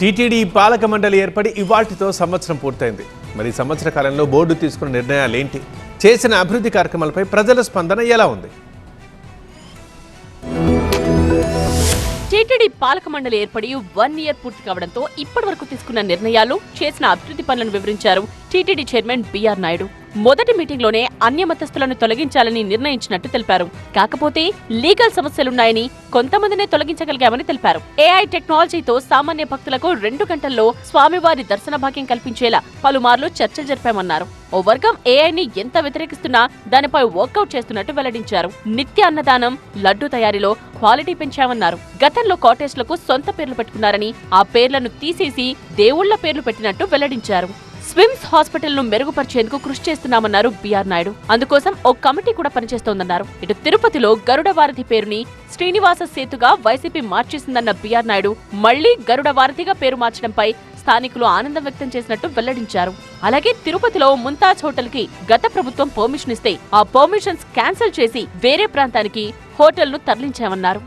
TTD పాలక మండలి ఏర్పడి ఇవాటితో సంవత్సరం పూర్తయింది. మరి సంవత్సర కాలంలో బోర్డు తీసుకున్న నిర్ణయాలు ఏంటి చేసిన అభివృద్ధి కార్యక్రమాలపై ప్రజల స్పందన ఎలా ఉంది? టీటీడీ పాలక మండలి ఏర్పడి వన్ ఇయర్ పూర్తి కావడంతో ఇప్పటి వరకు తీసుకున్న నిర్ణయాలు చేసిన అభివృద్ధి పనులను వివరించారు టీటీడీ చైర్మన్ బీఆర్ నాయుడు. మొదటి మీటింగ్లోనే అన్యమతస్థులను తొలగించాలని నిర్ణయించినట్టు తెలిపారు. కాకపోతే లీగల్ సమస్యలున్నాయని కొంతమందినే తొలగించగలిగామని తెలిపారు. ఏఐ టెక్నాలజీతో సామాన్య భక్తులకు రెండు గంటల్లో స్వామివారి దర్శన భాగ్యం కల్పించేలా పలుమార్లు చర్చలు జరిపామన్నారు. ఓ వర్గం ఏఐని ఎంత వ్యతిరేకిస్తున్నా దానిపై వర్కౌట్ చేస్తున్నట్టు వెల్లడించారు. నిత్య అన్నదానం లడ్డు తయారీలో క్వాలిటీ పెంచామన్నారు. గతంలో కాటేజ్లకు సొంత పేర్లు పెట్టుకున్నారని ఆ పేర్లను తీసేసి దేవుళ్ళ పేర్లు పెట్టినట్టు వెల్లడించారు. స్విమ్స్ హాస్పిటల్ను మెరుగుపరిచేందుకు కృషి చేస్తున్నామన్నారు బీఆర్ నాయుడు. అందుకోసం ఓ కమిటీ కూడా పనిచేస్తోందన్నారు. ఇటు తిరుపతిలో గరుడ వారధి పేరుని శ్రీనివాస సేతుగా వైసీపీ మార్చేసిందన్న బీఆర్ నాయుడు మళ్ళీ గరుడ వారధిగా పేరు మార్చడంపై స్థానికులు ఆనందం వ్యక్తం చేసినట్టు వెల్లడించారు. అలాగే తిరుపతిలో ముంతాజ్ హోటల్కి గత ప్రభుత్వం పర్మిషన్ ఇస్తే ఆ పర్మిషన్స్ క్యాన్సిల్ చేసి వేరే ప్రాంతానికి హోటల్ను తరలించామన్నారు.